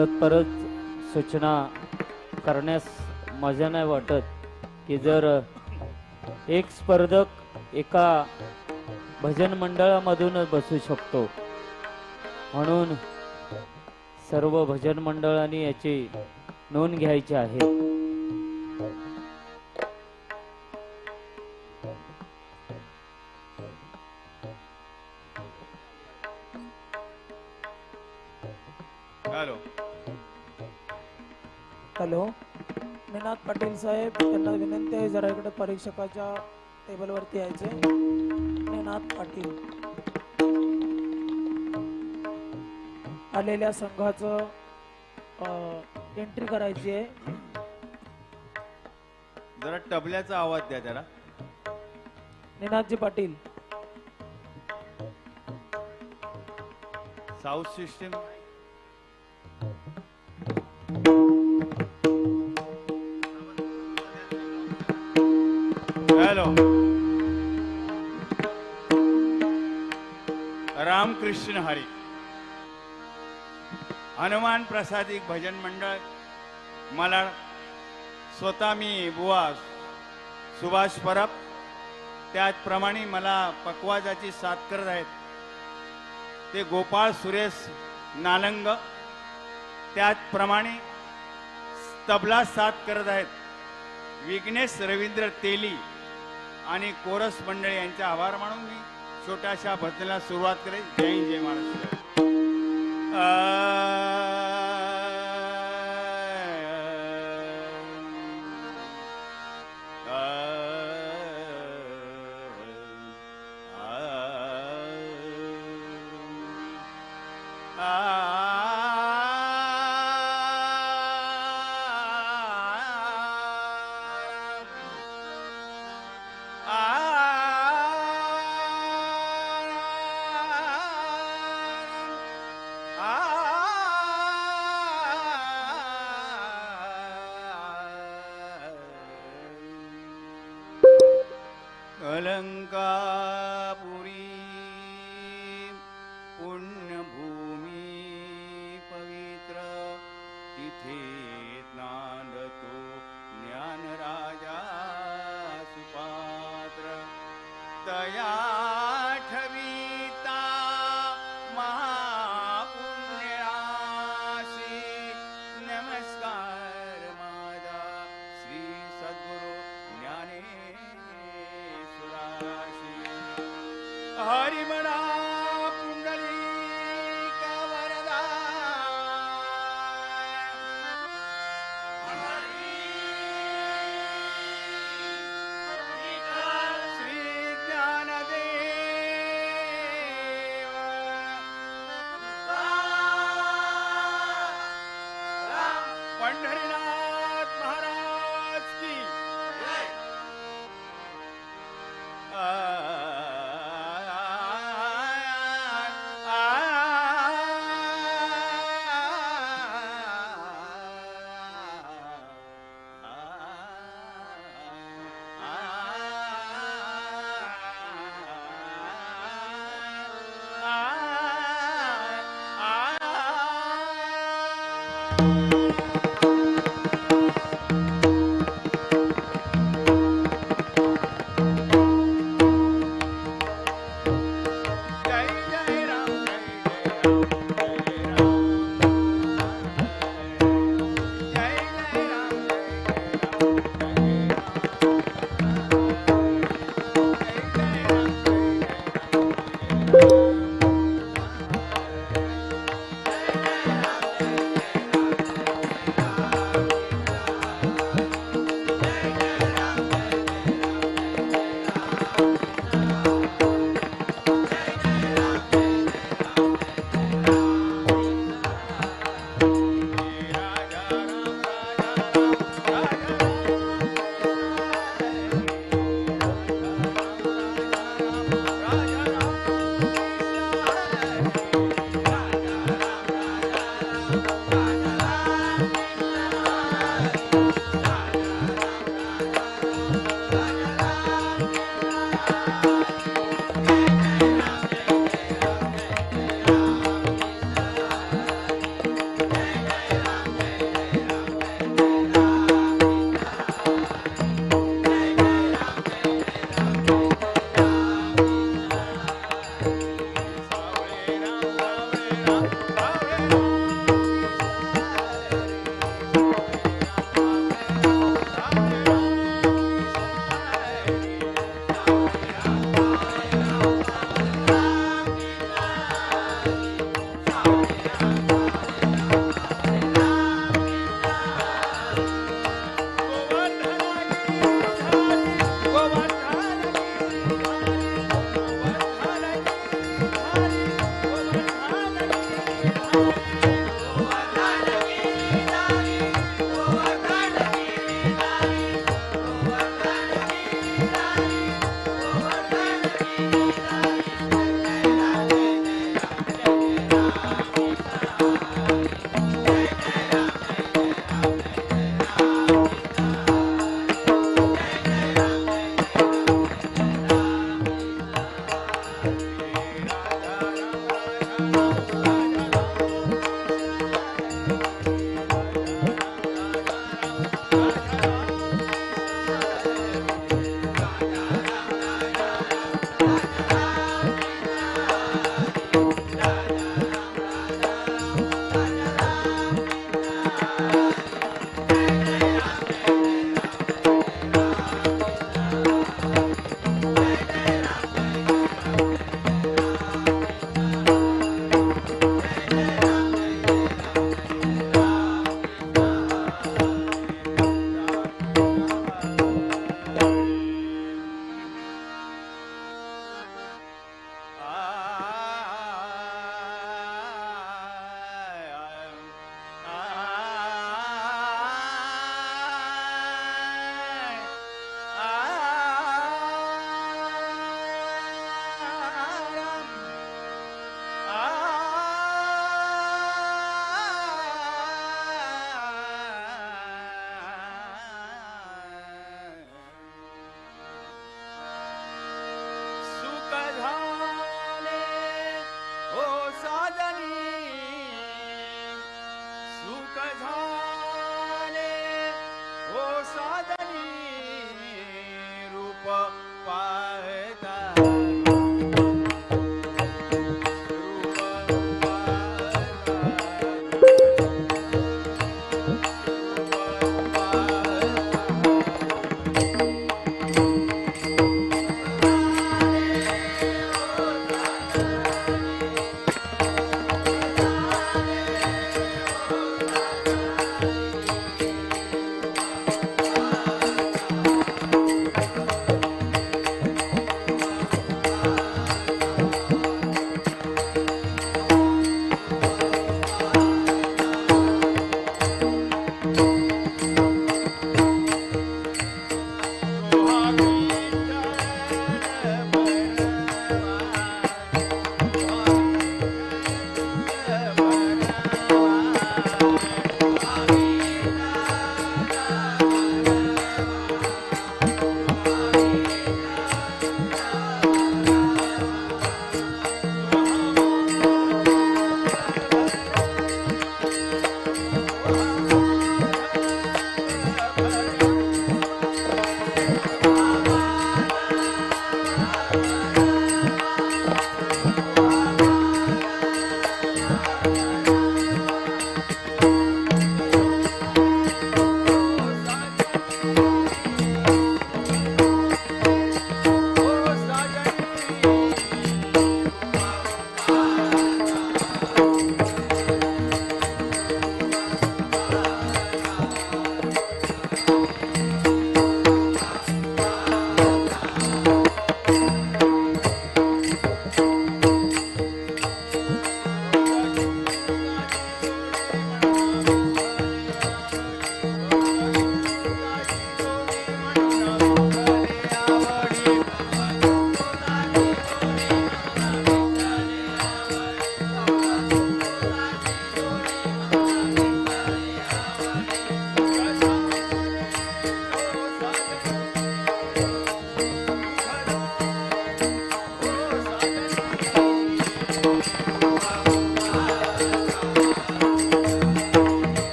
परत परत सूचना करण्यास मजा नाही वाटत की जर एक स्पर्धक एका भजन मंडळामधूनच बसू शकतो. म्हणून सर्व भजन मंडळांनी याची नोंद घ्यायची आहे. परीक्षकाच्या टेबलवरती यायचे. निनाद पाटील. आलेल्या संघाचं एंट्री करायची आहे. जरा तबल्याचा आवाज द्या जरा. निनादजी पाटील. साऊथ सिस्टीम कृष्ण हरी हनुमान प्रसादिक भजन मंडळ मला स्वतः मी बुवा सुभाष परब त्याचप्रमाणे मला पकवाजाची साथ करत आहेत. ते गोपाळ सुरेश नालंग त्याचप्रमाणे तबला साथ करत आहेत. विघ्नेश रवींद्र तेली आणि कोरस मंडळी यांचे आभार मानून मी छोट्याशा भजनाला सुरुवात करेल जय हिंद, जय महाराष्ट्र. अलंकापुरी पुण्यभूमी पवित्र तिथे नांदतो ज्ञानराजा सुपात्र तया